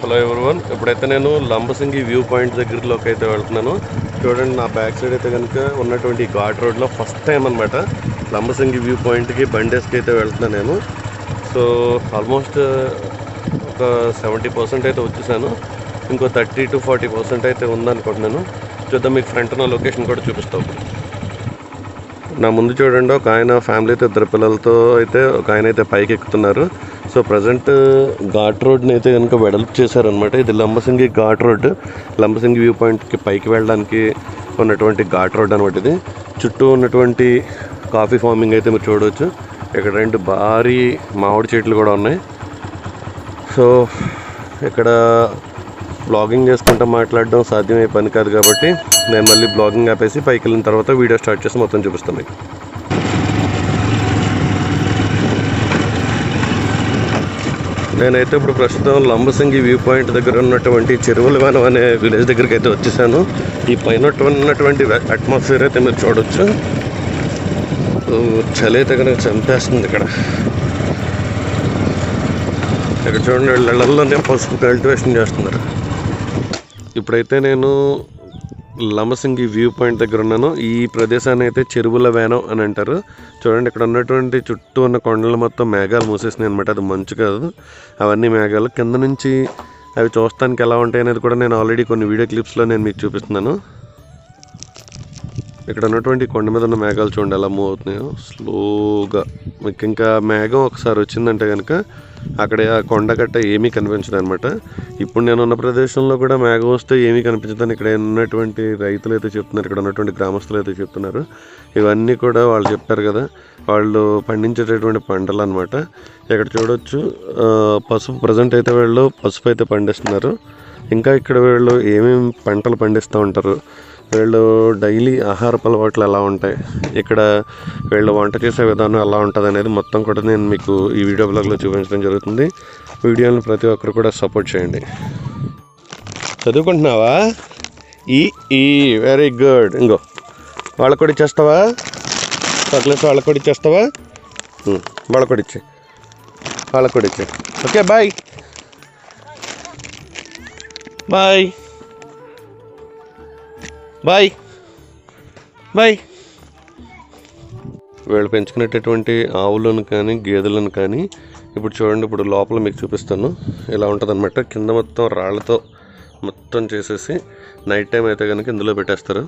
Hello everyone ఇప్పుడైతే నేను Lambasingi view point దగ్గరలోకి అయితే వెళ్తున్నాను చూడండి నా బ్యాక్ సైడ్ అయితే కనుక ఉన్నటువంటి ఘాట్ రోడ్లో ఫస్ట్ టైం అనమాట లంబసింగి వ్యూ పాయింట్కి బండేస్కి అయితే వెళ్తున్నాను నేను. సో ఆల్మోస్ట్ ఒక సెవెంటీ పర్సెంట్ అయితే వచ్చేసాను. ఇంకో థర్టీ టు ఫార్టీ పర్సెంట్ అయితే ఉందనుకుంటున్నాను. చూద్దాం మీకు ఫ్రంట్ ఉన్న లొకేషన్ కూడా చూపిస్తాను నా ముందు చూడండి ఒక ఆయన ఫ్యామిలీతో ఇద్దరు పిల్లలతో అయితే ఒక ఆయన అయితే పైకి ఎక్కుతున్నారు. సో ప్రజెంట్ ఘాట్ రోడ్ని అయితే కనుక వెడల్పు చేశారనమాట ఇది లంబసింగి ఘాట్ రోడ్. లంబసింగి వ్యూ పాయింట్కి పైకి వెళ్ళడానికి ఉన్నటువంటి ఘాట్ రోడ్ అనమాట ఇది. చుట్టూ ఉన్నటువంటి కాఫీ ఫార్మింగ్ అయితే మీరు చూడవచ్చు. ఇక్కడ రెండు భారీ మామిడి చెట్లు కూడా ఉన్నాయి. సో ఇక్కడ బ్లాగింగ్ చేసుకుంటూ మాట్లాడడం సాధ్యమయ్యే పని కాదు కాబట్టి నేను మళ్ళీ బ్లాగింగ్ ఆపేసి పైకి వెళ్ళిన తర్వాత వీడియో స్టార్ట్ చేసి మొత్తం చూపిస్తాను మీకు. నేనైతే ఇప్పుడు ప్రస్తుతం లంబసింగి వ్యూ పాయింట్ దగ్గర ఉన్నటువంటి చెరువుల వనం అనే విలేజ్ దగ్గరికి అయితే వచ్చేసాను. ఈ పైన ఉన్నటువంటి అట్మాస్ఫియర్ అయితే మీరు చూడవచ్చు చలి అయితే కనుక చంపేస్తుంది ఇక్కడ. ఇక్కడ చూడండి ఇళ్ళల్లోనే పసుపు కల్టివేషన్ చేస్తున్నారు. ఇప్పుడైతే నేను లంబసింగి వ్యూ పాయింట్ దగ్గర ఉన్నాను. ఈ ప్రదేశాన్ని అయితే చెరువుల వేనం అని అంటారు. చూడండి ఇక్కడ ఉన్నటువంటి చుట్టూ ఉన్న కొండలు మొత్తం మేఘాలు మూసేసినాయి అనమాట అది మంచు కాదు. అవన్నీ మేఘాలు. కింద నుంచి అవి చూస్తానికి ఎలా ఉంటాయి అనేది కూడా నేను ఆల్రెడీ కొన్ని వీడియో క్లిప్స్లో నేను మీకు చూపిస్తున్నాను. ఇక్కడ ఉన్నటువంటి కొండ మీద ఉన్న మేఘాలు చూడండి ఎలా మూవ్ అవుతున్నాయో. స్లోగా. మీకు ఇంకా మేఘం ఒకసారి వచ్చిందంటే కనుక అక్కడ ఆ కొండ గట్ట ఏమీ కనిపించదు అనమాట ఇప్పుడు నేను ఉన్న ప్రదేశంలో కూడా మేఘం వస్తే ఏమీ కనిపించదని ఇక్కడ ఉన్నటువంటి రైతులు అయితే చెప్తున్నారు. ఇక్కడ ఉన్నటువంటి గ్రామస్తులు అయితే చెప్తున్నారు. ఇవన్నీ కూడా వాళ్ళు చెప్పారు కదా వాళ్ళు పండించేటటువంటి పంటలు అనమాట ఇక్కడ చూడొచ్చు పసుపు ప్రజెంట్ అయితే వీళ్ళు పసుపు అయితే పండిస్తున్నారు. ఇంకా ఇక్కడ వీళ్ళు ఏమేమి పంటలు పండిస్తూ ఉంటారు? వీళ్ళు డైలీ ఆహారపు అలవాట్లు ఎలా ఉంటాయి? ఇక్కడ వీళ్ళు వంట చేసే విధానం ఎలా ఉంటుంది అనేది మొత్తం కూడా నేను మీకు ఈ వీడియో బ్లాగ్లో చూపించడం జరుగుతుంది. వీడియోని ప్రతి ఒక్కరు కూడా సపోర్ట్ చేయండి. చదువుకుంటున్నావా? ఈ ఈ వెరీ గుడ్. ఇంకో వాళ్ళ కూడా ఇచ్చేస్తావా? చాక్లెట్స్ వాళ్ళ కూడా ఇచ్చేస్తావా? వాళ్ళ కూడా ఇచ్చే వాళ్ళ కూడా ఇచ్చే okay bye. Bye. Bye. Bye. వీళ్ళు పెంచుకునేటటువంటి ఆవులను కానీ గేదెలను కానీ ఇప్పుడు చూడండి ఇప్పుడు లోపల మీకు చూపిస్తాను. ఇలా ఉంటుందన్నమాట. కింద మొత్తం రాళ్ళతో మొత్తం చేసేసి నైట్ టైం అయితే కనుక ఇందులో పెట్టేస్తారు.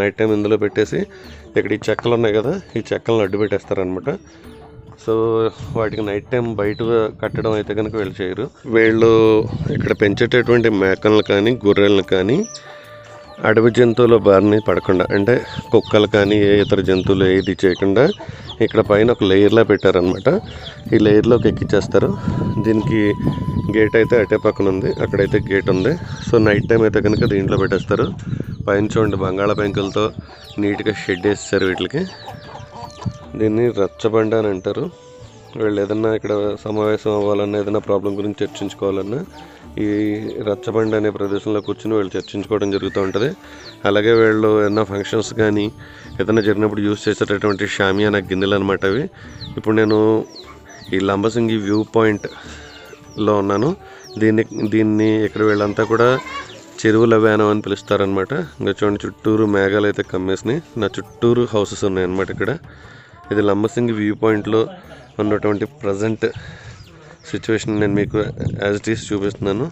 నైట్ టైం ఇందులో పెట్టేసి ఇక్కడ ఈ చెక్కలు ఉన్నాయి కదా ఈ చెక్కలను అడ్డు పెట్టేస్తారు అనమాట సో వాటికి నైట్ టైం బయట కట్టడం అయితే కనుక వీళ్ళు చేయరు. వీళ్ళు ఇక్కడ పెంచేటటువంటి మేకలను కానీ గొర్రెలను కానీ అడవి జంతువుల బారిని పడకుండా అంటే కుక్కలు కానీ ఏ ఇతర జంతువులు ఏది చేయకుండా ఇక్కడ పైన ఒక లేయర్లా పెట్టారనమాట ఈ లేయర్లోకి ఎక్కిచ్చేస్తారు. దీనికి గేట్ అయితే అటే పక్కన ఉంది. అక్కడైతే గేట్ ఉంది. సో నైట్ టైం అయితే కనుక దీంట్లో పెట్టేస్తారు. పైన చూడండి బంగాళాపెంకులతో నీట్గా షెడ్ వేసేసారు వీటికి. దీన్ని రచ్చబండ అని అంటారు. వీళ్ళు ఏదన్నా ఇక్కడ సమావేశం అవ్వాలన్నా ఏదైనా ప్రాబ్లం గురించి చర్చించుకోవాలన్నా ఈ రచ్చబండ అనే ప్రదేశంలో కూర్చుని వీళ్ళు చర్చించుకోవడం జరుగుతూ ఉంటుంది. అలాగే వీళ్ళు ఏదైనా ఫంక్షన్స్ కానీ ఏదైనా జరిగినప్పుడు యూస్ చేసేటటువంటి షామియానా గిన్నెలు అనమాట అవి. ఇప్పుడు నేను ఈ లంబసింగి వ్యూ పాయింట్లో ఉన్నాను. దీన్ని దీన్ని ఇక్కడ వీళ్ళంతా కూడా చెరువుల వ్యానం అని పిలుస్తారనమాట ఇంకా చూడండి చుట్టూరు మేఘాలు అయితే కమ్మేసినాయి. నా చుట్టూరు హౌసెస్ ఉన్నాయి అనమాట ఇక్కడ. ఇది లంబసింగి వ్యూ పాయింట్లో ఉన్నటువంటి ప్రజెంట్ సిచ్యువేషన్ నేను మీకు యాజ్ ఇట్ ఈస్ చూపిస్తున్నాను.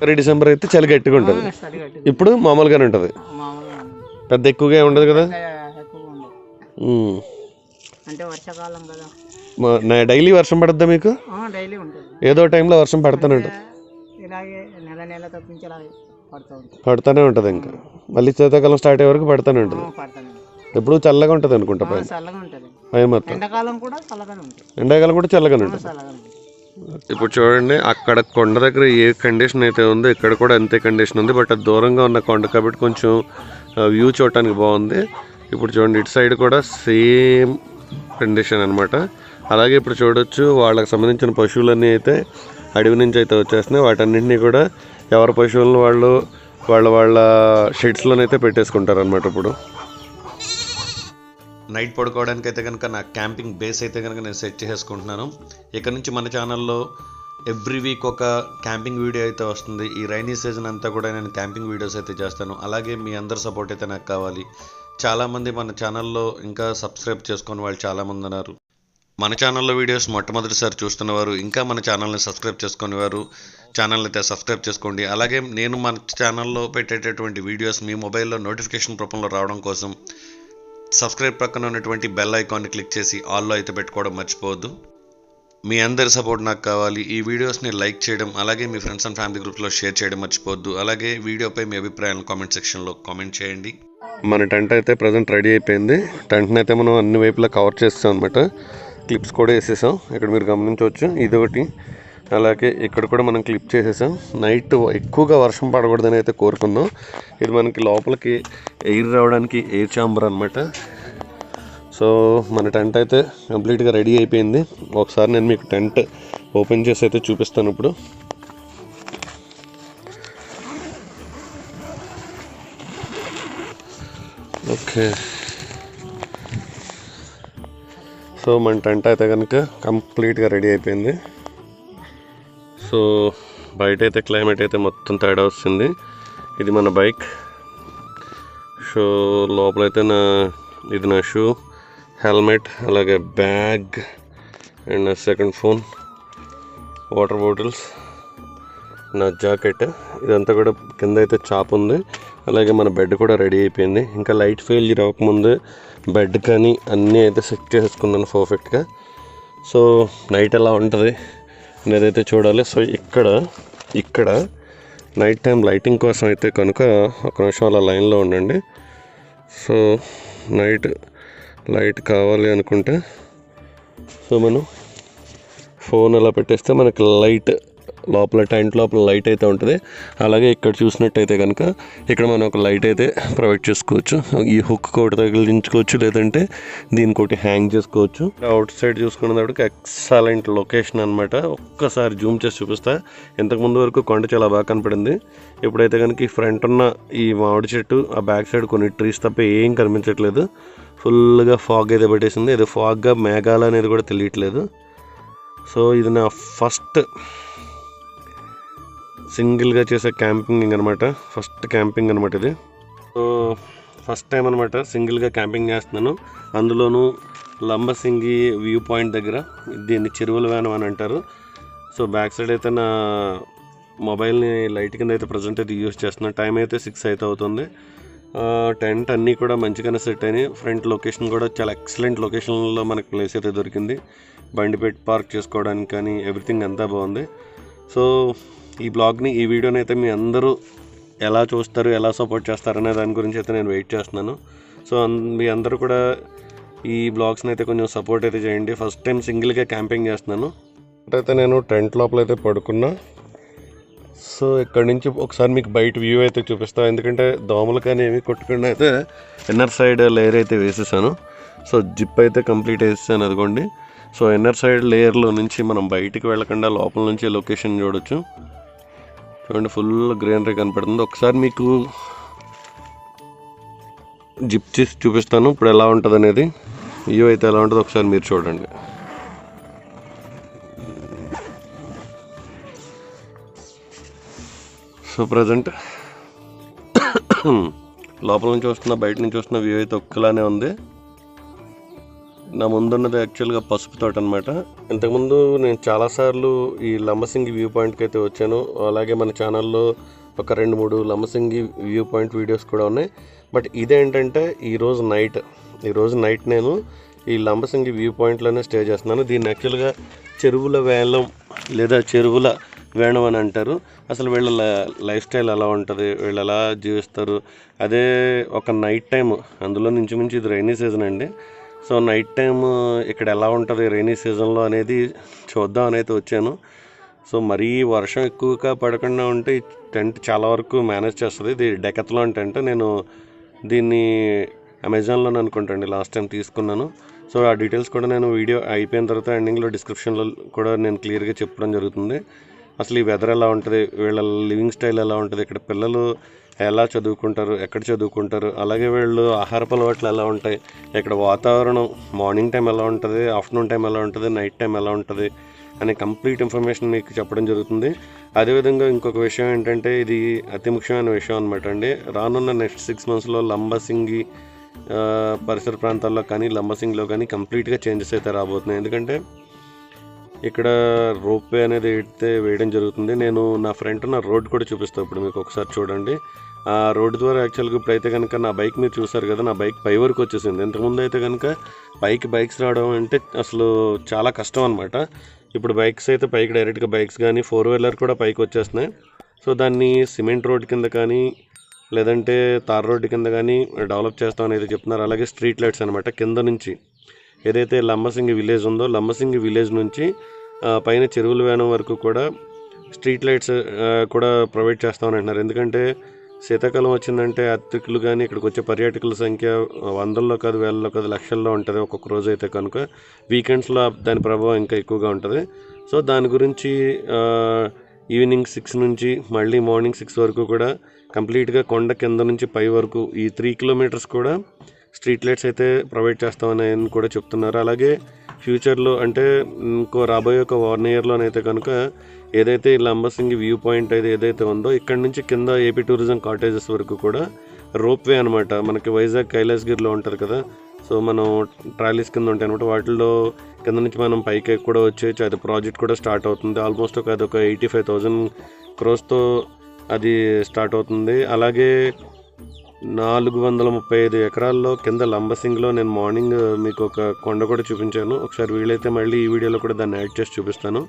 మరి డిసెంబర్ అయితే చలి గట్టిగా ఉంటుంది. ఇప్పుడు మామూలుగానే ఉంటుంది. పెద్ద ఎక్కువగా ఉండదు కదా? డైలీ వర్షం పడుద్దా మీకు? ఏదో టైంలో వర్షం పడుతూనే ఉంటుంది. ఇలాగే నెల నెల తప్పించి అలాగే పడుతూ ఉంటుంది. పడుతూనే ఉంటుంది ఇంకా. మళ్ళీ శీతాకాలం స్టార్ట్ అయ్యే వరకు పడుతూనే ఉంటుంది. ఎప్పుడు చల్లగా ఉంటుంది అనుకుంటా పైన. చల్లగా ఉంటుంది. పై మొత్తం. ఎండాకాలం కూడా చల్లగానే ఉంటుంది. ఎండాకాలం కూడా చల్లగానే ఉంటుంది. చల్లగానే ఉంటుంది. ఇప్పుడు చూడండి అక్కడ కొండ దగ్గర ఏ కండిషన్ అయితే ఉందో ఇక్కడ కూడా అంతే కండిషన్ ఉంది బట్ అది దూరంగా ఉన్న కొండ కాబట్టి కొంచెం వ్యూ చూడటానికి బాగుంది. ఇప్పుడు చూడండి ఇటు సైడ్ కూడా సేమ్ కండిషన్ అనమాట అలాగే ఇప్పుడు చూడొచ్చు వాళ్ళకి సంబంధించిన పశువులన్నీ అయితే అడవి నుంచి అయితే వచ్చేస్తున్నాయి. వాటన్నింటినీ కూడా ఎవరి పశువులను వాళ్ళు వాళ్ళ వాళ్ళ షెడ్స్లోనైతే పెట్టేసుకుంటారు అనమాట ఇప్పుడు. నైట్ పడుకోవడానికి అయితే కనుక నా క్యాంపింగ్ బేస్ అయితే కనుక నేను సెట్ చేసుకుంటున్నాను ఇక్కడ నుంచి మన ఛానల్లో ఎవ్రీ వీక్ ఒక క్యాంపింగ్ వీడియో అయితే వస్తుంది. ఈ రైనీ సీజన్ అంతా కూడా నేను క్యాంపింగ్ వీడియోస్ అయితే చేస్తాను. అలాగే మీ అందరి సపోర్ట్ అయితే నాకు కావాలి. చాలామంది మన ఛానల్లో ఇంకా సబ్స్క్రైబ్ చేసుకుని వాళ్ళు చాలామంది ఉన్నారు. మన ఛానల్లో వీడియోస్ మొట్టమొదటిసారి చూస్తున్నవారు ఇంకా మన ఛానల్ని సబ్స్క్రైబ్ చేసుకునేవారు ఛానల్ అయితే సబ్స్క్రైబ్ చేసుకోండి. అలాగే నేను మన ఛానల్లో పెట్టేటటువంటి వీడియోస్ మీ మొబైల్లో నోటిఫికేషన్ రూపంలో రావడం కోసం సబ్స్క్రైబ్ పక్కన ఉన్నటువంటి బెల్ ఐకాన్ని క్లిక్ చేసి ఆల్లో అయితే పెట్టుకోవడం మర్చిపోవద్దు. మీ అందరి సపోర్ట్ నాకు కావాలి. ఈ వీడియోస్ని లైక్ చేయడం అలాగే మీ ఫ్రెండ్స్ అండ్ ఫ్యామిలీ గ్రూప్లో షేర్ చేయడం మర్చిపోవద్దు. అలాగే వీడియోపై మీ అభిప్రాయాలను కామెంట్ సెక్షన్లో కామెంట్ చేయండి. మన టెంట్ అయితే ప్రజెంట్ రెడీ అయిపోయింది. టెంట్ని అయితే మనం అన్ని వైపులా కవర్ చేస్తాం అనమాట క్లిప్స్ కూడా వేసేసాం. ఇక్కడ మీరు గమనించవచ్చు. ఇదొకటి. అలాగే ఇక్కడ కూడా మనం క్లిప్ చేసేసాం. నైట్ ఎక్కువగా వర్షం పడకూడదని అయితే కోరుకుందాం. ఇది మనకి లోపలికి ఎయిర్ రావడానికి ఎయిర్ ఛాంబర్ అనమాట సో మన టెంట్ అయితే కంప్లీట్గా రెడీ అయిపోయింది. ఒకసారి నేను మీకు టెంట్ ఓపెన్ చేసి అయితే చూపిస్తాను ఇప్పుడు. ఓకే. సో మన టెంట్ అయితే కనుక కంప్లీట్గా రెడీ అయిపోయింది. సో బయట అయితే క్లైమేట్ అయితే మొత్తం తేడా వస్తుంది. ఇది మన బైక్ సో లోపలైతే నా ఇది నా షూ హెల్మెట్ అలాగే బ్యాగ్ అండ్ నా సెకండ్ ఫోన్ వాటర్ బాటిల్స్ నా జాకెట్ ఇదంతా కూడా కింద అయితే చాప్ ఉంది. అలాగే మన బెడ్ కూడా రెడీ అయిపోయింది. ఇంకా లైట్ ఫెయిల్యూర్ అవ్వకముందు బెడ్ కానీ అన్నీ అయితే సెట్ చేసుకున్నాను పర్ఫెక్ట్గా సో నైట్ ఎలా ఉంటుంది? నేనైతే చూడాలి. సో ఇక్కడ ఇక్కడ నైట్ టైం లైటింగ్ కోసం అయితే కనుక ఒక నిమిషం అలా లైన్లో ఉండండి. సో నైట్ లైట్ కావాలి అనుకుంటే సో మనం ఫోన్ అలా పెట్టేస్తే మనకి లైట్ లోపల టెంట్ లోపల లైట్ అయితే ఉంటుంది. అలాగే ఇక్కడ చూసినట్టయితే కనుక ఇక్కడ మనం ఒక లైట్ అయితే ప్రొవైడ్ చేసుకోవచ్చు. ఈ హుక్ ఒకటి తగిలించుకోవచ్చు లేదంటే దీనికి ఒకటి హ్యాంగ్ చేసుకోవచ్చు. అవుట్ సైడ్ చూసుకునేటప్పటికి ఎక్సలెంట్ లొకేషన్ అనమాట ఒక్కసారి జూమ్ చేసి చూపిస్తా. ఇంతకు ముందు వరకు కొండ చాలా బాగా కనపడింది. ఇప్పుడైతే కనుక ఈ ఫ్రంట్ ఉన్న ఈ మామిడి చెట్టు ఆ బ్యాక్ సైడ్ కొన్ని ట్రీస్ తప్ప ఏం కనిపించట్లేదు. ఫుల్గా ఫాగ్ అయితే పట్టేసింది. ఇది ఫాగ్గా మేఘాలు అనేది కూడా తెలియట్లేదు. సో ఇది నా ఫస్ట్ సింగిల్గా చేసే క్యాంపింగ్ అనమాట ఫస్ట్ క్యాంపింగ్ అనమాట ఇది. సో ఫస్ట్ టైం అనమాట సింగిల్గా క్యాంపింగ్ చేస్తున్నాను. అందులోనూ లంబసింగి వ్యూ పాయింట్ దగ్గర దీన్ని చెరువుల వ్యానం అని అంటారు. సో బ్యాక్ సైడ్ అయితే నా మొబైల్ని లైట్ కింద అయితే ప్రజెంట్ అయితే యూస్ చేస్తున్నాను టైం అయితే సిక్స్ అయితే అవుతుంది. టెంట్ అన్నీ కూడా మంచిగానే సెట్ అయినాయి. ఫ్రంట్ లొకేషన్ కూడా చాలా ఎక్సలెంట్ లొకేషన్లో మనకి ప్లేస్ అయితే దొరికింది. బండి పెట్టి పార్క్ చేసుకోవడానికి కానీ ఎవ్రీథింగ్ అంతా బాగుంది. సో ఈ బ్లాగ్ని ఈ వీడియోని అయితే మీ అందరూ ఎలా చూస్తారు ఎలా సపోర్ట్ చేస్తారు అనే దాని గురించి అయితే నేను వెయిట్ చేస్తున్నాను. సో అన్- మీ అందరూ కూడా ఈ బ్లాగ్స్ని అయితే కొంచెం సపోర్ట్ అయితే చేయండి. ఫస్ట్ టైం సింగిల్గా క్యాంపింగ్ చేస్తున్నాను. అయితే నేను టెంట్ లోపల అయితే పడుకున్నా. సో ఇక్కడ నుంచి ఒకసారి మీకు బయట వ్యూ అయితే చూపిస్తాను ఎందుకంటే దోమలు కానీ ఏమి కొట్టకుండా అయితే ఇన్నర్ సైడ్ లేయర్ అయితే వేసేసాను. సో జిప్ అయితే కంప్లీట్ వేసేసాను అదిగోండి. సో ఇన్నర్ సైడ్ లేయర్లో నుంచి మనం బయటికి వెళ్ళకుండా లోపల నుంచి లొకేషన్ చూడొచ్చు. చూడండి ఫుల్ గ్రీనరీ కనపడుతుంది. ఒకసారి మీకు జిప్ చేసి చూపిస్తాను ఇప్పుడు ఎలా ఉంటుంది అనేది వ్యూ అయితే ఎలా ఉంటుందో ఒకసారి మీరు చూడండి. సో ప్రజెంట్ లోపల నుంచి వస్తున్న బయట నుంచి వస్తున్న వ్యూ అయితే ఒక్కలానే ఉంది. నా ముందున్నది యాక్చువల్గా పసుపు తోట అనమాట ఇంతకుముందు నేను చాలాసార్లు ఈ లంబసింగి వ్యూ పాయింట్కి అయితే వచ్చాను. అలాగే మన ఛానల్లో ఒక రెండు మూడు లంబసింగి వ్యూ పాయింట్ వీడియోస్ కూడా ఉన్నాయి. బట్ ఇదేంటంటే ఈరోజు నైట్ ఈరోజు నైట్ నేను ఈ లంబసింగి వ్యూ పాయింట్లోనే స్టే చేస్తున్నాను. దీన్ని యాక్చువల్గా చెరువుల వేలం లేదా చెరువుల వేణం అని అంటారు. అసలు వీళ్ళ లైఫ్ స్టైల్ ఎలా ఉంటుంది? వీళ్ళు ఎలా జీవిస్తారు? అదే ఒక నైట్ టైం అందులో నుంచి మించి ఇది రైనీ సీజన్ అండి. సో నైట్ టైం ఇక్కడ ఎలా ఉంటుంది రైనీ సీజన్లో అనేది చూద్దాం అనేది వచ్చాను. సో మరీ వర్షం ఎక్కువగా పడకుండా ఉంటే ఈ టెంట్ చాలా వరకు మేనేజ్ చేస్తుంది. ఇది డెకత్లాన్ టెంట్. నేను దీన్ని అమెజాన్లో అనుకుంటాండి లాస్ట్ టైం తీసుకున్నాను. సో ఆ డీటెయిల్స్ కూడా నేను వీడియో అయిపోయిన తర్వాత ఎండింగ్లో డిస్క్రిప్షన్లో కూడా నేను క్లియర్గా చెప్పడం జరుగుతుంది. అసలు ఈ వెదర్ ఎలా ఉంటుంది? వీళ్ళ లివింగ్ స్టైల్ ఎలా ఉంటుంది? ఇక్కడ పిల్లలు ఎలా చదువుకుంటారు? ఎక్కడ చదువుకుంటారు? అలాగే వీళ్ళు ఆహారపు అలవాట్లు ఎలా ఉంటాయి? ఇక్కడ వాతావరణం మార్నింగ్ టైం ఎలా ఉంటుంది? ఆఫ్టర్నూన్ టైం ఎలా ఉంటుంది? నైట్ టైం ఎలా ఉంటుంది? అనే కంప్లీట్ ఇన్ఫర్మేషన్ మీకు చెప్పడం జరుగుతుంది. అదేవిధంగా ఇంకొక విషయం ఏంటంటే ఇది అతి ముఖ్యమైన విషయం అనమాట అండి. రానున్న నెక్స్ట్ సిక్స్ మంత్స్లో లంబసింగి పరిసర ప్రాంతాల్లో కానీ లంబసింగిలో కానీ కంప్లీట్గా చేంజెస్ అయితే రాబోతున్నాయి. ఎందుకంటే ఇక్కడ రోప్ వే అనేది ఎడితే వేయడం జరుగుతుంది. నేను నా ఫ్రంట్ నా రోడ్ కూడా చూపిస్తాను ఇప్పుడు మీకు ఒకసారి చూడండి. ఆ రోడ్డు ద్వారా యాక్చువల్గా ఇప్పుడైతే కనుక నా బైక్ మీరు చూసారు కదా నా బైక్ పై వరకు వచ్చేసింది. ఇంతకుముందు అయితే కనుక పైకి బైక్స్ రావడం అంటే అసలు చాలా కష్టం అనమాట ఇప్పుడు బైక్స్ అయితే పైకి డైరెక్ట్గా బైక్స్ కానీ ఫోర్ వీలర్ కూడా పైకి వచ్చేస్తున్నాయి. సో దాన్ని సిమెంట్ రోడ్ కింద కానీ లేదంటే తార్ రోడ్డు కింద కానీ డెవలప్ చేస్తాం అనేది చెప్తున్నారు. అలాగే స్ట్రీట్ లైట్స్ అనమాట కింద నుంచి ఏదైతే లంబసింగి విలేజ్ ఉందో లంబసింగి విలేజ్ నుంచి పైన చెరువుల వేనం వరకు కూడా స్ట్రీట్ లైట్స్ కూడా ప్రొవైడ్ చేస్తామని అంటున్నారు. ఎందుకంటే శీతాకాలం వచ్చిందంటే అతిథులు కానీ ఇక్కడికి వచ్చే పర్యాటకుల సంఖ్య వందల్లో కాదు వేలలో కాదు లక్షల్లో ఉంటుంది ఒక్కొక్క రోజు అయితే కనుక. వీకెండ్స్లో దాని ప్రభావం ఇంకా ఎక్కువగా ఉంటుంది. సో దాని గురించి ఈవినింగ్ సిక్స్ నుంచి మళ్ళీ మార్నింగ్ సిక్స్ వరకు కూడా కంప్లీట్గా కొండ కింద నుంచి పై వరకు ఈ త్రీ కిలోమీటర్స్ కూడా స్ట్రీట్ లైట్స్ అయితే ప్రొవైడ్ చేస్తామని ఆయన కూడా చెప్తున్నారు. అలాగే ఫ్యూచర్లో అంటే ఇంకో రాబోయే ఒక వన్ ఇయర్లోనైతే కనుక ఏదైతే ఈ లంబసింగి వ్యూ పాయింట్ అయితే ఏదైతే ఉందో ఇక్కడ నుంచి కింద ఏపీ టూరిజం కాటేజెస్ వరకు కూడా రోప్వే అనమాట మనకి వైజాగ్ కైలాసగిరిలో ఉంటారు కదా. సో మనం ట్రాలీస్ కింద ఉంటాయి అనమాట వాటిల్లో కింద నుంచి మనం పైకి కూడా వచ్చేయచ్చు. అది ప్రాజెక్ట్ కూడా స్టార్ట్ అవుతుంది. ఆల్మోస్ట్ ఒక అది ఒక ఎయిటీ ఫైవ్ థౌజండ్ క్రోస్తో అది స్టార్ట్ అవుతుంది. అలాగే నాలుగు వందల ముప్పై ఐదు ఎకరాల్లో కింద లంబసింగ్లో నేను మార్నింగ్ మీకు ఒక కొండ కూడా చూపించాను. ఒకసారి వీలైతే మళ్ళీ ఈ వీడియోలో కూడా దాన్ని యాడ్ చేసి చూపిస్తాను.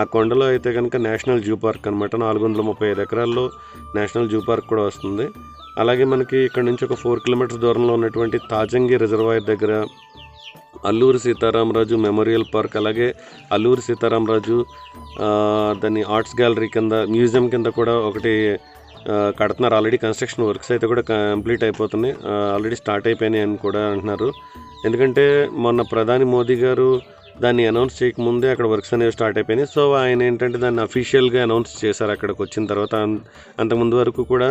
ఆ కొండలో అయితే కనుక నేషనల్ జూ పార్క్ అనమాట నాలుగు వందల ముప్పై ఐదు ఎకరాల్లో నేషనల్ జూ పార్క్ కూడా వస్తుంది. అలాగే మనకి ఇక్కడ నుంచి ఒక ఫోర్ కిలోమీటర్స్ దూరంలో ఉన్నటువంటి తాజంగి రిజర్వాయర్ దగ్గర అల్లూరి సీతారామరాజు మెమోరియల్ పార్క్ అలాగే అల్లూరి సీతారామరాజు దాన్ని ఆర్ట్స్ గ్యాలరీ కింద మ్యూజియం కింద కూడా ఒకటి కడుతున్నారు. ఆల్రెడీ కన్స్ట్రక్షన్ వర్క్స్ అయితే కూడా కంప్లీట్ అయిపోతున్నాయి. ఆల్రెడీ స్టార్ట్ అయిపోయినాయి అని కూడా అంటున్నారు. ఎందుకంటే మొన్న ప్రధాని మోదీ గారు దాన్ని అనౌన్స్ చేయకముందే అక్కడ వర్క్స్ అనేవి స్టార్ట్ అయిపోయినాయి. సో ఆయన ఏంటంటే దాన్ని అఫీషియల్గా అనౌన్స్ చేశారు అక్కడికి వచ్చిన తర్వాత. అంతకుముందు వరకు కూడా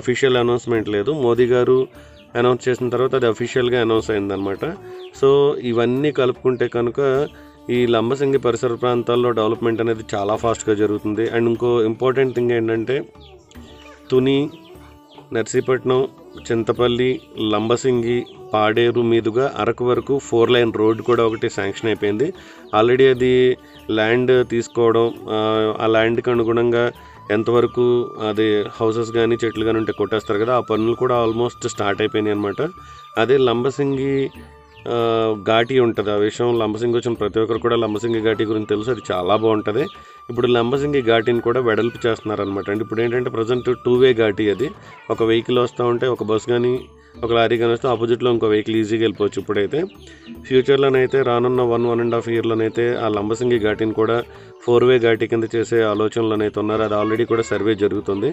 అఫీషియల్ అనౌన్స్మెంట్ లేదు. మోదీ గారు అనౌన్స్ చేసిన తర్వాత అది అఫీషియల్గా అనౌన్స్ అయిందనమాట సో ఇవన్నీ కలుపుకుంటే కనుక ఈ లంబసింగి పరిసర ప్రాంతాల్లో డెవలప్మెంట్ అనేది చాలా ఫాస్ట్గా జరుగుతుంది. అండ్ ఇంకో ఇంపార్టెంట్ థింగ్ ఏంటంటే తుని నర్సీపట్నం చింతపల్లి లంబసింగి పాడేరు మీదుగా అరకు వరకు ఫోర్ లైన్ రోడ్ కూడా ఒకటి శాంక్షన్ అయిపోయింది. ఆల్రెడీ అది ల్యాండ్ తీసుకోవడం ఆ, ల్యాండ్కి అనుగుణంగా ఎంతవరకు అది హౌసెస్ కానీ చెట్లు కానీ ఉంటే కొట్టేస్తారు కదా ఆ పనులు కూడా ఆల్మోస్ట్ స్టార్ట్ అయిపోయినాయి అనమాట అదే లంబసింగి ఘాటి ఉంటుంది. ఆ విషయం లంబసింగి వచ్చిన ప్రతి ఒక్కరు కూడా లంబసింగి ఘాటి గురించి తెలుసు. అది చాలా బాగుంటుంది. ఇప్పుడు లంబసింగి ఘాటిని కూడా వెడల్పు చేస్తున్నారనమాట అండి ఇప్పుడు ఏంటంటే ప్రజెంట్ టూ వే ఘాటి అది. ఒక వెహికల్ వస్తూ ఉంటే ఒక బస్ కానీ ఒక లారీ కానీ వస్తే ఆపోజిట్లో ఇంకో వెహికల్ ఈజీగా వెళ్ళిపోవచ్చు ఇప్పుడైతే. ఫ్యూచర్లోనైతే రానున్న వన్ వన్ అండ్ హాఫ్ ఇయర్లోనైతే ఆ లంబసింగి ఘాటిని కూడా ఫోర్ వే ఘాటి కింద చేసే ఆలోచనలోనైతే ఉన్నారు. అది ఆల్రెడీ కూడా సర్వే జరుగుతుంది.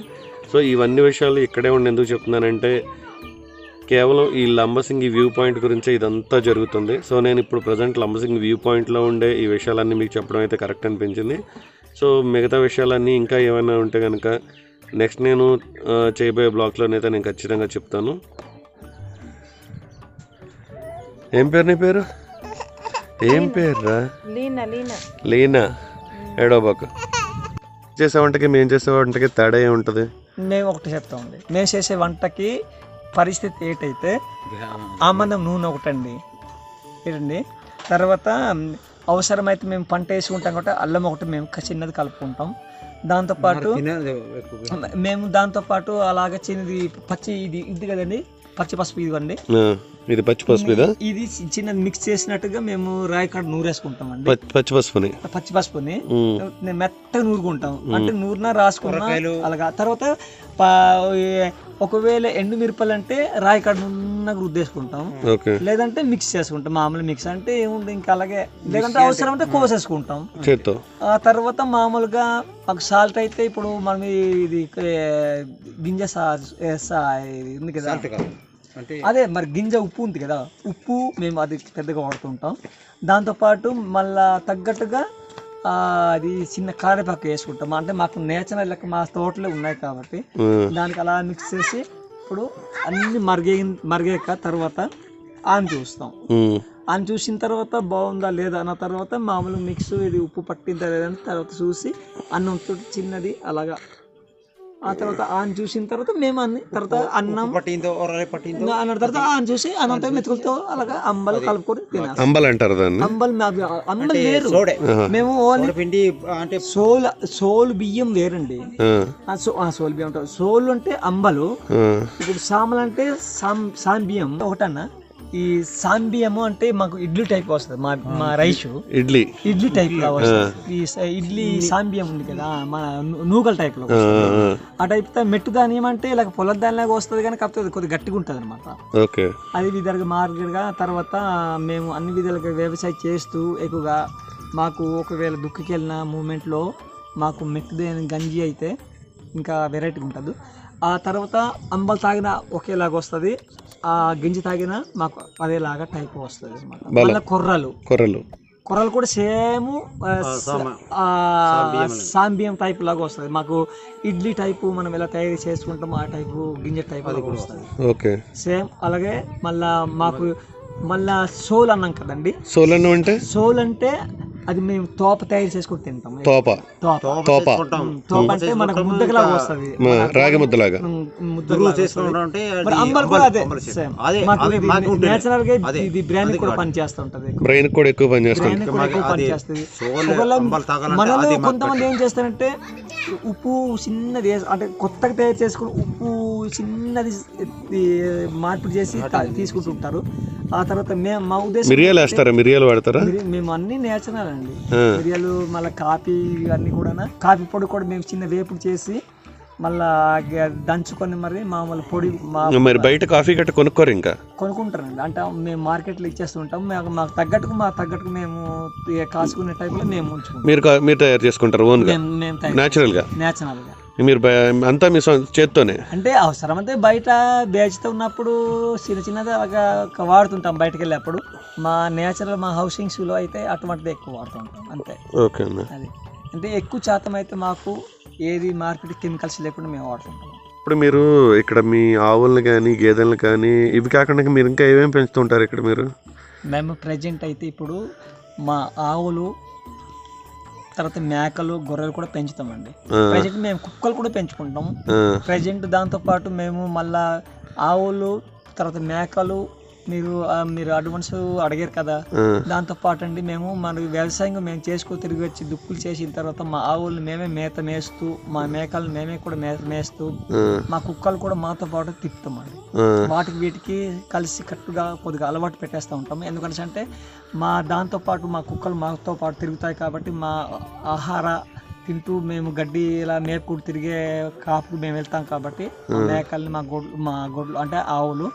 సో ఇవన్నీ విషయాలు ఇక్కడే ఉండి ఎందుకు చెప్తున్నానంటే కేవలం ఈ లంబసింగి వ్యూ పాయింట్ గురించే ఇదంతా జరుగుతుంది. సో నేను ఇప్పుడు ప్రజెంట్ లంబసింగి వ్యూ పాయింట్లో ఉండే ఈ విషయాలన్నీ మీకు చెప్పడం అయితే కరెక్ట్ అనిపించింది. సో మిగతా విషయాలన్నీ ఇంకా ఏమైనా ఉంటే కనుక నెక్స్ట్ నేను చేయబోయే బ్లాగ్లోనైతే నేను ఖచ్చితంగా చెప్తాను. ఏం పేరు నీ పేరు? ఏం పేరురా? లీనా లీనా. లీనా. ఏడోబాకు చేసే వంటకి మేము చేసే వంటకి తేడా ఏమి ఉంటుంది మేము ఒకటి చెప్తామండి. మేము చేసే వంటకి పరిస్థితి ఏంటైతే ఆమందం నూనె ఒకటండి. ఏంటండి? తర్వాత అవసరమైతే మేము పంట వేసుకుంటాం కాబట్టి అల్లం ఒకటి మేము చిన్నది కలుపుకుంటాం. దాంతోపాటు మేము దాంతోపాటు అలాగే చిన్నది పచ్చి ఇది ఇది కదండి? పచ్చి పసుపు ఇదిగోండి. ఇది పచ్చి పసుపు ఇదా? ఇది చి- చిన్నది మిక్స్ చేసినట్టుగా మేము రాయకాడ నూరేసుకుంటామండి. పచ్చి పచ్చి పసుపుని. పచ్చి పసుపుని. మెత్తగా నూరుకుంటాం. అంటే నూరినా రాసుకున్నా అలాగా. తర్వాత ఒకవేళ ఎండు మిరపలు అంటే రాయి కాడ నున్నగా రుద్దేసుకుంటాం. ఓకే. లేదంటే మిక్స్ చేసుకుంటాం. మామూలు మిక్స్ అంటే ఏముంది? ఇంకా అలాగే లేదంటే అవసరం అంటే కోసేసుకుంటాం. చేత్తో. ఆ తర్వాత మామూలుగా మాకు సాల్ట్ అయితే ఇప్పుడు మనం ఇది గింజ సా ఏ, సా- ఇది ఉంది కదా. అదే మరి గింజ ఉప్పు ఉంది కదా ఉప్పు మేము అది పెద్దగా వాడుతుంటాం దాంతోపాటు మళ్ళా తగ్గట్టుగా ఆ, అది చిన్న కారేపాకు వేసుకుంటాం అంటే మాకు నేచురల్ లెక్క మా తోటలే ఉన్నాయి కాబట్టి. దానికి అలా మిక్స్ చేసి ఇప్పుడు అన్ని మరిగే మరిగాక తర్వాత ఆన్ చూస్తాం. అని చూసిన తర్వాత బాగుందా లేదా అన్న తర్వాత మామూలు మిక్స్ ఇది ఉప్పు పట్టిందా లేదని తర్వాత చూసి అన్నం తోటి చిన్నది అలాగా ఆ తర్వాత ఆయన చూసిన తర్వాత మేము అన్ని తర్వాత అన్నం ఇంకా అన్న తర్వాత ఆయన చూసి అన్నంతో మెతుకులతో అలాగా అంబలు కలుపుకొని తినాలి. అంబల్ అంటారు దాన్ని? అంబల్ మా- అంబల్ వేరు. మేము ఓన్లీ పిండి అంటే సోల్ సోలు బియ్యం వేరండి. ఆ, ఆ సో- ఆ సోలు బియ్యం సోలు అంటే అంబలు. ఇప్పుడు సామలు అంటే సాం సాం బియ్యం. ఒకటన్నా. ఈ సాం బియ్యము అంటే మాకు ఇడ్లీ టైప్ వస్తుంది. మా మా రైస్ ఇడ్లీ. ఇడ్లీ టైప్లో వస్తుంది. ఈ ఇడ్లీ సాం బియ్యం ఉంది కదా మన నూ- నూకల్ టైప్లో ఆ, టైప్తో మెట్టు ధాన్యం అంటే ఇలా పొలం ధాన్యంలాగా వస్తుంది కానీ కాకపోతే కొద్దిగా గట్టిగా ఉంటుంది అనమాట అది విధాలుగా మార్కెట్గా తర్వాత మేము అన్ని విధాలుగా వ్యవసాయం చేస్తూ ఎక్కువగా మాకు ఒకవేళ దుక్కికి వెళ్ళిన మూమెంట్లో మాకు మెట్టుదేని గంజి అయితే ఇంకా వెరైటీగా ఉంటుంది. ఆ తర్వాత అంబలు తాగిన ఒకేలాగా వస్తుంది. ఆ గింజి తాగిన మాకు అదేలాగా టైప్ వస్తుంది అనమాట మళ్ళీ కొర్రలు. కొర్రలు. కొర్రలు కూడా సేమ్ సాంబియం టైప్ లాగా వస్తుంది. మాకు ఇడ్లీ టైపు మనం ఎలా తయారు చేసుకుంటామో ఆ టైపు గింజ టైప్ లాగా వస్తుంది. ఓకే. సేమ్ అలాగే మళ్ళా మాకు మళ్ళా సోల్ అన్నాం కదండి. సోలన్నం అంటే? సోల్ అంటే అది మేము తోప తయారు చేసుకొని తింటాం. తోప. తోప. తోప తోప. అంటే మనకు ముద్దకలాగా వస్తుంది. రాగి ముద్దలాగా. అంటే మరి అంబల్ కూడా అదే సేమ్. మాకు నేచురల్గా ఇది బ్రాండ్ కూడా పని చేస్తూ ఉంటది బ్రెయిన్ కూడా ఎక్కువ పని చేస్తుంది బ్రాండ్ కూడా ఎక్కువ పని చేస్తుంది. మనలో కొంతమంది ఏం చేస్తారంటే ఉప్పు చిన్నది అంటే కొత్తగా తయారు చేసుకుని ఉప్పు చిన్నది మార్పిడి చేసి తీసుకుంటుంటారు ఆ తర్వాత మేము మా ఉద్దేశం మిరియాలు వేస్తారా? మిరియాలు వాడతారా? మేము అన్ని నేచురల్ అండి. మిరియాలు మళ్ళీ కాఫీ అన్నీ కూడా కాఫీ పొడి కూడా మేము చిన్న వేపుడు చేసి మళ్ళా దంచుకొని మరి మామూలు పొడి మా మరి బయట కాఫీ గట్ట కొనుక్కోరు ఇంకా? కొనుక్కుంటారండి. అంటే మేము మార్కెట్లో ఇచ్చేస్తుంటాం మాకు మాకు తగ్గట్టుకు మాకు తగ్గట్టుకు మేము కాసుకునే టైప్లో మేము ఉంచుకుంటాం. మీరు మీరు తయారు చేసుకుంటారు ఓన్గా? న్యాచురల్గా నేచురల్గా మీరు అంతా మీ చేత్తోనే? అంటే అవసరం అంటే బయట బ్యాచ్తో ఉన్నప్పుడు చిన్న చిన్నది ఒక వాడుతుంటాం బయటకు వెళ్ళేప్పుడు మా నేచురల్ మా హౌసింగ్స్లో అయితే అటువంటిది ఎక్కువ వాడుతుంటాం అంతే. ఓకే అంటే ఎక్కువ శాతం అయితే మాకు ఏది మార్కెట్ కెమికల్స్ లేకుండా మేము వాడుతుంటాం. ఇప్పుడు మీరు ఇక్కడ మీ ఆవులను కానీ గేదెలను కానీ ఇవి కాకుండా మీరు ఇంకా ఏమేమి పెంచుతుంటారు ఇక్కడ మీరు? మేము ప్రజెంట్ అయితే ఇప్పుడు మా ఆవులు తర్వాత మేకలు గొర్రెలు కూడా పెంచుతామండి. ప్రజెంట్ మేము కుక్కలు కూడా పెంచుకుంటాం. ప్రజెంట్ దాంతోపాటు మేము మళ్ళా ఆవులు తర్వాత మేకలు మీరు మీరు అడ్వాన్స్ అడిగారు కదా. దాంతో పాటు అండి మేము మన వ్యవసాయం మేము చేసుకో తిరిగి వచ్చి దుక్కులు చేసిన తర్వాత మా ఆవుల్ని మేమే మేత మేస్తూ మా మేకలను మేమే కూడా మే మేస్తూ మా కుక్కలు కూడా మాతో పాటు తిప్పుతామండి వాటికి వీటికి కలిసి కట్టుగా కొద్దిగా అలవాటు పెట్టేస్తూ ఉంటాము ఎందుకంటే అంటే మా దాంతో పాటు మా కుక్కలు మాతో పాటు తిరుగుతాయి కాబట్టి మా ఆహార తింటూ మేము గడ్డి ఇలా మేపుకుంటూ తిరిగే కాపుకు మేము వెళ్తాం కాబట్టి మా మేకల్ని మా గొడ్లు మా గొడ్లు అంటే ఆవులు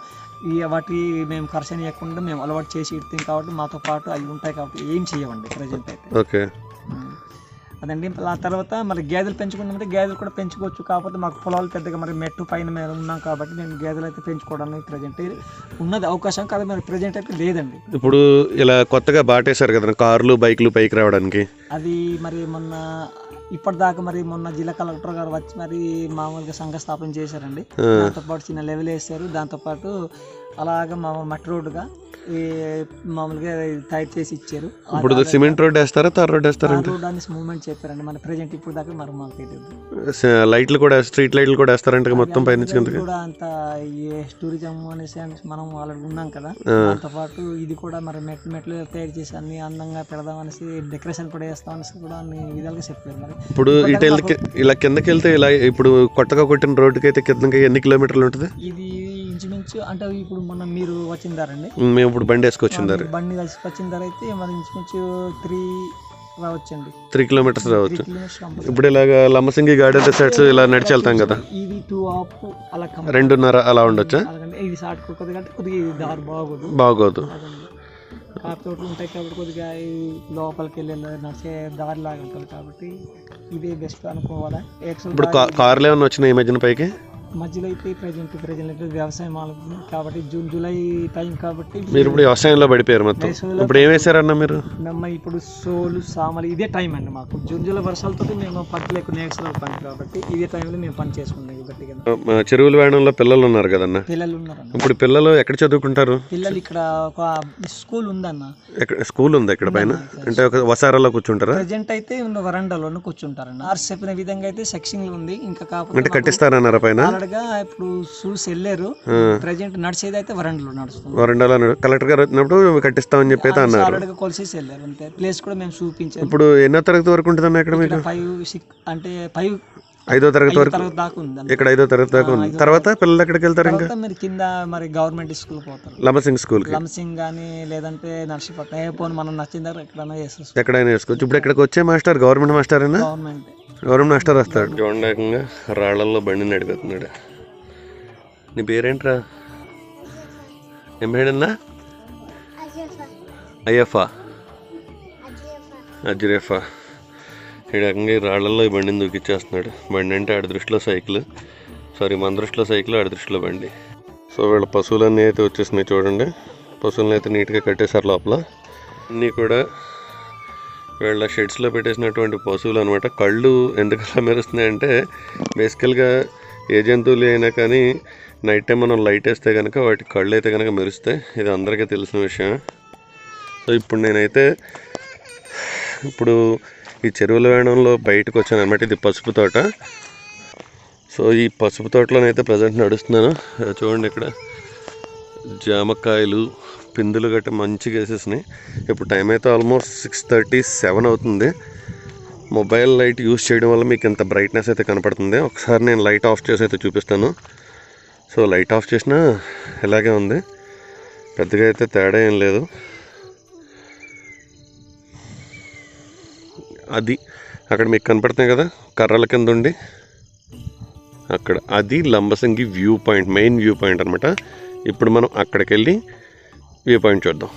ఈ వాటి మేము ఖర్చు చేయకుండా మేము అలవాటు చేసి ఇడతాం కాబట్టి మాతో పాటు అవి ఉంటాయి కాబట్టి ఏం చేయవండి ప్రజెంట్ అయితే. ఓకే. అదండి. ఆ తర్వాత మరి గేదెలు పెంచుకున్నామంటే గేదెలు కూడా పెంచుకోవచ్చు. కాకపోతే మాకు పొలాలు పెద్దగా మరి మెట్టు పైన మేము ఉన్నాం కాబట్టి మేము గేదెలు అయితే పెంచుకోవడానికి ప్రజెంట్ ఉన్నది అవకాశం కాదు. మరి ప్రజెంట్ అయితే లేదండి. ఇప్పుడు ఇలా కొత్తగా బాటేశారు కదా కార్లు బైక్లు పైకి రావడానికి. అది మరి మొన్న ఇప్పటిదాకా మరి మొన్న జిల్లా కలెక్టర్ గారు వచ్చి మరి మామూలుగా సంఘ స్థాపన చేశారండి దాంతోపాటు చిన్న లెవెల్ వేసారు దాంతోపాటు అలాగా మామూలు మట్టి రోడ్డుగా మామూలుగా టైట్ చేసి ఇచ్చారు. ఇప్పుడు సిమెంట్ రోడ్ వేస్తారా తార్ రోడ్ వేస్తారా రోడ్ అనేసి మూవ్మెంట్ చెప్పారండి. మన ప్రజెంట్ ఇప్పుడు దాకా మరి మాకు తెలియదు లైట్లు కూడా స్ట్రీట్ లైట్లు కూడా వేస్తారంట మొత్తం పైనుంచి కూడా అంత టూరిజం అనేసి మనం ఆల్రెడీ ఉన్నాం కదా. దాంతో పాటు ఇది కూడా మరి మెట్లు మెట్లు తయారు చేసి అన్ని అందంగా పెడదాం అనేసి డెకరేషన్ కూడా చేస్తాం అనేసి కూడా అన్ని విధాలుగా చెప్పారు మరి. ఇప్పుడు ఇటు ఇలా కిందకి వెళ్తే ఇలా ఇప్పుడు కొత్తగా కొట్టిన రోడ్డుకి అయితే కిందకి ఎన్ని కిలోమీటర్లు ఉంటుంది? ఇది ఇంచుమించు అంటే ఇప్పుడు మనం మీరు వచ్చిన ధర అండి మేము ఇప్పుడు బండి వేసుకొచ్చిందారు. బండి కలిసి వచ్చిన ధర అయితే మరి ఇంచుమించు త్రీ రావచ్చండి. త్రీ కిలోమీటర్స్ రావచ్చు. ఇప్పుడు ఇలాగ లంబసింగి గార్డెన్ రిసార్ట్స్ ఇలా నడిచి వెళ్తాం కదా. ఇది టూ ఆఫ్ అలా. రెండున్నర అలా ఉండొచ్చా? ఇది షార్ట్ కొద్దిగా అంటే కొద్దిగా ఇది దారి బాగోదు. బాగోదు. కాపు తోటలు ఉంటాయి కాబట్టి కొద్దిగా లోపలికి వెళ్ళే నడిచే దారి లాగా ఉంటుంది కాబట్టి ఇదే బెస్ట్ అనుకోవాలా? ఇప్పుడు కార్లు ఏమన్నా వచ్చినాయి ఈ మధ్యన పైకి? మధ్యలో అయితే ప్రజెంట్ ప్రజెంట్ అయితే వ్యవసాయం మాలు- కాబట్టి జూన్ జూలై టైం కాబట్టి మీరు ఇప్పుడు వ్యవసాయంలో పడిపోయారు మొత్తం. ఇప్పుడు ఏం వేసారన్న మీరు? మేము ఇప్పుడు సోలు సామలు ఇదే టైం అండి మాకు. జూన్ జూలై వర్షాలతో మేము పత్తి లేకు నేక్షరాల పని కాబట్టి ఇదే టైంలో మేము పని చేసుకున్నాం గట్టిగా చెరువుల వేయడంలో పిల్లలు ఉన్నారు కదన్న? పిల్లలు ఉన్నారన్న ఇప్పుడు పిల్లలు ఎక్కడ చదువుకుంటారు? పిల్లలు ఇక్కడ ఒక స్కూల్ ఉందన్న. స్కూల్ ఉంది ఇక్కడ పైన? అంటే ఒక వసారాలో కూర్చుంటారా? ప్రజెంట్ అయితే ఉన్న వరండాలోనే కూర్చుంటారన్న. ఆర్స్ చెప్పిన విధంగా అయితే సెక్షన్ ఉంది. ఇంకా అంటే కాకపోతే కట్టిస్తారన్నారా పైన? ఆల్రెడీగా ఇప్పుడు చూసి వెళ్ళారు. ప్రజెంట్ నడిచేది అయితే వరండాలో నడుస్తుంది. వరండాలో కలెక్టర్ గారు వచ్చినప్పుడు కట్టిస్తామని చెప్పి అయితే అన్నారు. ఆల్రెడీగా కొలిసేసి వెళ్ళారు అంతే. ప్లేస్ కూడా మేము చూపించాము ఇప్పుడు ఎన్నో తరగతి వరకు ఉంటుందన్న ఇక్కడ మీకు? ఫైవ్ సిక్స్ అంటే ఫైవ్ ఐదో తరగతి వరకు. ఇక్కడ ఐదో తరగతి దాకా ఉంది. తర్వాత పిల్లలు ఎక్కడికి వెళ్తారు ఇంకా? మీరు కింద మరి గవర్నమెంట్ స్కూల్ పోతారు. లమసింగ్ స్కూల్కి లంసింగ్ కానీ లేదంటే నర్సీపట్నం. ఏ పోను మనం నచ్చిన దగ్గర ఎక్కడైనా చేసేస్తాం ఎక్కడైనా వేసుకోవచ్చు. ఇప్పుడు ఇక్కడికి వచ్చే మాస్టర్? గవర్నమెంట్ మాస్టర్ అయినా గవర్నమెంట్. గవర్నమెంట్ మాస్టర్ వస్తాడు? చూడలేకంగా రాళ్ళల్లో బండి నడిపోతున్నాడు నీ పేరేంట్రా? ఏం పేడన్నా అయ్యఫా అజ్రేఫా. ఈ రకంగా ఈ రాళ్ళలో ఈ బండిని దూకిచ్చేస్తున్నాడు. బండి అంటే ఆడి దృష్టిలో సైకిల్. సారీ మన దృష్టిలో సైకిల్ ఆడి దృష్టిలో బండి. సో వీళ్ళ పశువులన్నీ అయితే వచ్చేసినాయి చూడండి. పశువులను అయితే నీట్గా కట్టేశారు లోపల. అన్నీ కూడా వీళ్ళ షెడ్స్లో పెట్టేసినటువంటి పశువులు అనమాట కళ్ళు ఎందుకు అలా మెరుస్తున్నాయి అంటే బేసికల్గా ఏ జంతువులు అయినా కానీ నైట్ టైం మనం లైట్ వేస్తే కనుక వాటి కళ్ళు అయితే కనుక మెరుస్తాయి. ఇది అందరికీ తెలిసిన విషయం. సో ఇప్పుడు నేనైతే ఇప్పుడు ఈ చెరువుల వేయడంలో బయటకు వచ్చాను అనమాట ఇది పసుపు తోట. సో ఈ పసుపు తోటలోనైతే ప్రజెంట్ నడుస్తున్నాను. చూడండి ఇక్కడ జామకాయలు పిందులు గట్ట మంచిగా వేసేసినాయి. ఇప్పుడు టైం అయితే ఆల్మోస్ట్ సిక్స్ థర్టీ సెవెన్ అవుతుంది. మొబైల్ లైట్ యూస్ చేయడం వల్ల మీకు ఇంత బ్రైట్నెస్ అయితే కనపడుతుంది. ఒకసారి నేను లైట్ ఆఫ్ చేసి అయితే చూపిస్తాను. సో లైట్ ఆఫ్ చేసినా ఇలాగే ఉంది. పెద్దగా అయితే తేడా ఏం లేదు. అది అక్కడ మీకు కనపడుతున్నాయి కదా కర్రల కింద ఉండి. అక్కడ అది Lambasingi view point main view point అనమాట ఇప్పుడు మనం అక్కడికి వెళ్ళి వ్యూ పాయింట్ చూద్దాం.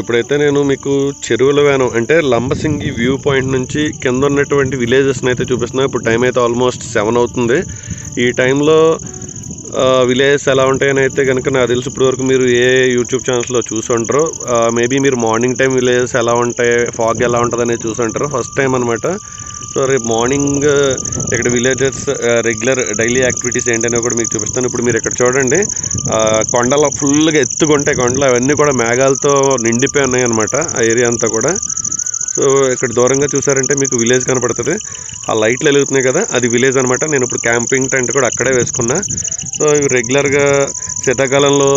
ఇప్పుడైతే నేను మీకు చెరువుల వ్యాను అంటే లంబసింగి వ్యూ పాయింట్ నుంచి కింద ఉన్నటువంటి విలేజెస్ని అయితే చూపిస్తున్నాను ఇప్పుడు టైం అయితే ఆల్మోస్ట్ సెవెన్ అవుతుంది. ఈ టైంలో విలేజెస్ ఎలా ఉంటాయని అయితే కనుక నాకు తెలిసి ఇప్పటివరకు మీరు ఏ యూట్యూబ్ ఛానల్స్లో చూసి ఉంటారో మేబీ మీరు మార్నింగ్ టైం విలేజెస్ ఎలా ఉంటాయి ఫాగ్ ఎలా ఉంటుంది అనేది చూసి ఉంటారు ఫస్ట్ టైం అనమాట సో రేపు మార్నింగ్ ఇక్కడ విలేజెస్ రెగ్యులర్ డైలీ యాక్టివిటీస్ ఏంటనే కూడా మీకు చూపిస్తాను. ఇప్పుడు మీరు ఇక్కడ చూడండి ఆ, కొండలో ఫుల్గా ఎత్తుకుంటాయి కొండలు అవన్నీ కూడా మేఘాలతో నిండిపోయి ఉన్నాయి అనమాట ఆ ఏరియా అంతా కూడా. సో ఇక్కడ దూరంగా చూసారంటే మీకు విలేజ్ కనపడుతుంది. ఆ లైట్లు వెలుగుతున్నాయి కదా అది విలేజ్ అనమాట నేను ఇప్పుడు క్యాంపింగ్ టెంట్ కూడా అక్కడే వేసుకున్నా. సో ఇవి రెగ్యులర్గా శీతాకాలంలో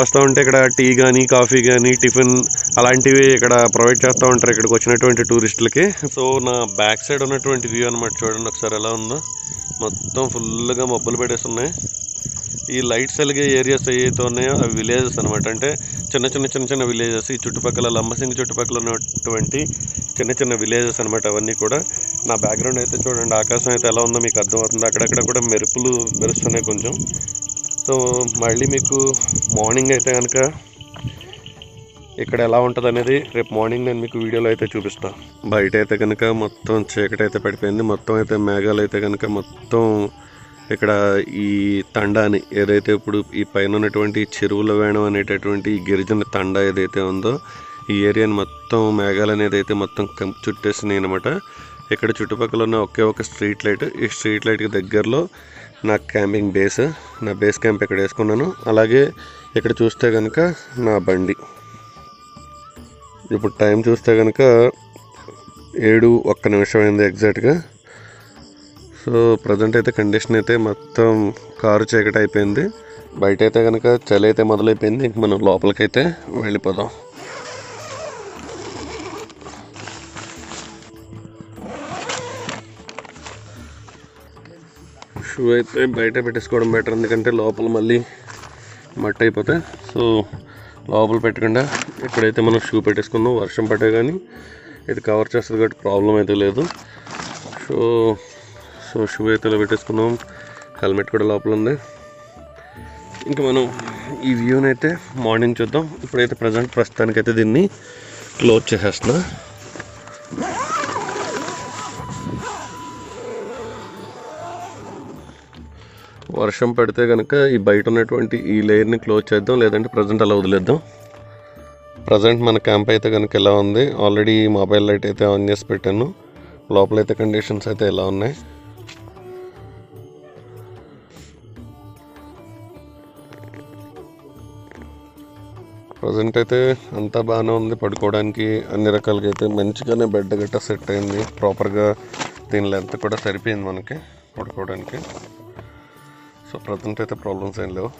వస్తూ ఉంటే ఇక్కడ టీ కానీ కాఫీ కానీ టిఫిన్ అలాంటివి ఇక్కడ ప్రొవైడ్ చేస్తూ ఉంటారు ఇక్కడికి వచ్చినటువంటి టూరిస్టులకి. సో నా బ్యాక్ సైడ్ ఉన్నటువంటి వ్యూ అనమాట చూడండి ఒకసారి ఎలా ఉందో. మొత్తం ఫుల్గా మబ్బులు పెట్టేస్తున్నాయి ఈ లైట్స్ వెలిగే ఏరియాస్ ఏవైతే ఉన్నాయో అవి విలేజెస్ అనమాట అంటే చిన్న చిన్న చిన్న చిన్న విలేజెస్ ఈ చుట్టుపక్కల లంబసింగి చుట్టుపక్కల ఉన్నటువంటి చిన్న చిన్న విలేజెస్ అనమాట అవన్నీ కూడా. నా బ్యాక్గ్రౌండ్ అయితే చూడండి ఆకాశం అయితే ఎలా ఉందో మీకు అర్థమవుతుంది. అక్కడక్కడ కూడా మెరుపులు మెరుస్తున్నాయి కొంచెం. సో మళ్ళీ మీకు మార్నింగ్ అయితే కనుక ఇక్కడ ఎలా ఉంటుంది అనేది రేపు మార్నింగ్ నేను మీకు వీడియోలో అయితే చూపిస్తాను బయట అయితే కనుక మొత్తం చీకటి అయితే పడిపోయింది. మొత్తం అయితే మేఘాలు అయితే కనుక మొత్తం ఇక్కడ ఈ తండాని ఏదైతే ఇప్పుడు ఈ పైన ఉన్నటువంటి చెరువుల వేణం అనేటటువంటి గిరిజన తండ ఏదైతే ఉందో ఈ ఏరియాని మొత్తం మేఘాలు అనేది అయితే మొత్తం చుట్టేసినాయి అనమాట ఇక్కడ చుట్టుపక్కల ఉన్న ఒకే ఒక స్ట్రీట్ లైట్ ఈ స్ట్రీట్ లైట్కి దగ్గరలో నా క్యాంపింగ్ బేస్ నా బేస్ క్యాంప్ ఇక్కడ వేసుకున్నాను. అలాగే ఇక్కడ చూస్తే కనుక నా బండి. ఇప్పుడు టైం చూస్తే కనుక ఏడు ఒక్క నిమిషం అయింది ఎగ్జాక్ట్గా. సో ప్రజెంట్ అయితే కండిషన్ అయితే మొత్తం కారు చీకటి అయిపోయింది. బయట అయితే కనుక చలి అయితే మొదలైపోయింది. ఇంక మనం లోపలికైతే వెళ్ళిపోదాం. షూ అయితే బయట పెట్టేసుకోవడం బెటర్. ఎందుకంటే లోపల మళ్ళీ మట్టి అయిపోతే సో లోపల పెట్టకుండా ఎక్కడైతే మనం షూ పెట్టేసుకుందాం. వర్షం పడే కానీ ఇది కవర్ చేస్తుంది కాబట్టి ప్రాబ్లం అయితే లేదు. సో సో షూ అయితే ఇలా పెట్టేసుకుందాం. హెల్మెట్ కూడా లోపల ఉంది. ఇంకా మనం ఈ వ్యూని అయితే మార్నింగ్ చూద్దాం. ఇప్పుడైతే ప్రజెంట్ ప్రస్తుతానికైతే దీన్ని క్లోజ్ చేసేస్తున్నా. వర్షం పడితే కనుక ఈ బయట ఉన్నటువంటి ఈ లేయర్ని క్లోజ్ చేద్దాం లేదంటే ప్రజెంట్ అలా వదిలేద్దాం. ప్రజెంట్ మన క్యాంప్ అయితే కనుక ఎలా ఉంది? ఆల్రెడీ మొబైల్ లైట్ అయితే ఆన్ చేసి పెట్టాను. లోపలైతే కండిషన్స్ అయితే ఎలా ఉన్నాయి? ప్రజెంట్ అయితే అంతా బాగానే ఉంది. పడుకోవడానికి అన్ని రకాలుగా అయితే మంచిగానే బెడ్ గట్టా సెట్ అయింది. ప్రాపర్గా దీని లెంత్ కూడా సరిపోయింది మనకి పడుకోవడానికి. సో ప్రజెంట్ అయితే ప్రాబ్లమ్స్ ఏం లేవు.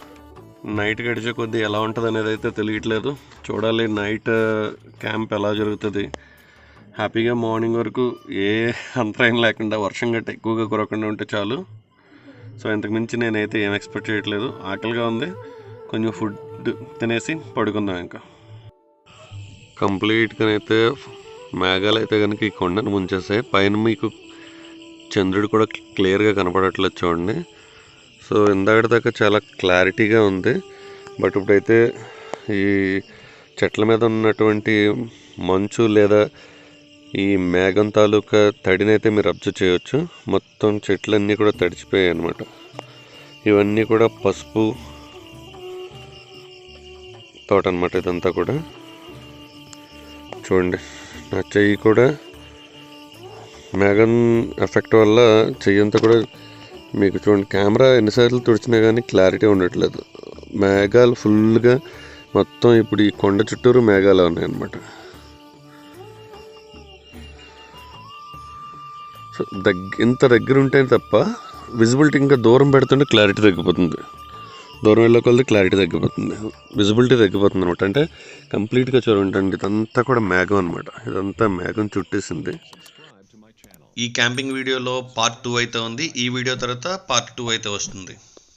నైట్ గడిచే కొద్దీ ఎలా ఉంటుంది అనేది అయితే తెలియట్లేదు. చూడాలి నైట్ క్యాంప్ ఎలా జరుగుతుంది. హ్యాపీగా మార్నింగ్ వరకు ఏ అంతరాయం లేకుండా వర్షం గట్ట ఎక్కువగా కురకుండా ఉంటే చాలు. సో ఇంతకుమించి నేనైతే ఏం ఎక్స్పెక్ట్ చేయట్లేదు. ఆకలిగా ఉంది. కొంచెం ఫుడ్ తినేసి పడుకుందాం ఇంకా. కంప్లీట్గా అయితే మేఘాలు అయితే కనుక ఈ కొండను ముంచేసాయి పైన మీకు చంద్రుడు కూడా క్లియర్గా కనపడట్లేదు చూడండి. సో ఇందాక దాకా చాలా క్లారిటీగా ఉంది. బట్ ఇప్పుడైతే ఈ చెట్ల మీద ఉన్నటువంటి మంచు లేదా ఈ మేఘం తాలూకా తడినైతే మీరు అబ్జర్వ్ చేయొచ్చు. మొత్తం చెట్లన్నీ కూడా తడిచిపోయాయి అన్నమాట. ఇవన్నీ కూడా పసుపు తోట అనమాట ఇదంతా కూడా. చూడండి నా చెయ్యి కూడా మేఘన్ ఎఫెక్ట్ వల్ల చెయ్యి అంతా కూడా మీకు చూడండి కెమెరా ఎన్నిసార్లు తుడిచినా కానీ క్లారిటీ ఉండట్లేదు. మేఘాలు ఫుల్గా మొత్తం ఇప్పుడు ఈ కొండ చుట్టూరు మేఘాలు ఉన్నాయన్నమాట. సో దగ్గ ఇంత దగ్గర ఉంటే తప్ప విజిబిలిటీ ఇంకా దూరం పెడుతుంటే క్లారిటీ తగ్గిపోతుంది. దూరం వెళ్ళే కొలది క్లారిటీ తగ్గిపోతుంది. విజిబిలిటీ తగ్గిపోతుంది అనమాట అంటే కంప్లీట్గా చూడండి ఇదంతా కూడా మేఘం అనమాట ఇదంతా మేఘం చుట్టేసింది. ఈ క్యాంపింగ్ వీడియోలో పార్ట్ టూ అయితే ఉంది. ఈ వీడియో తర్వాత పార్ట్ టూ అయితే వస్తుంది.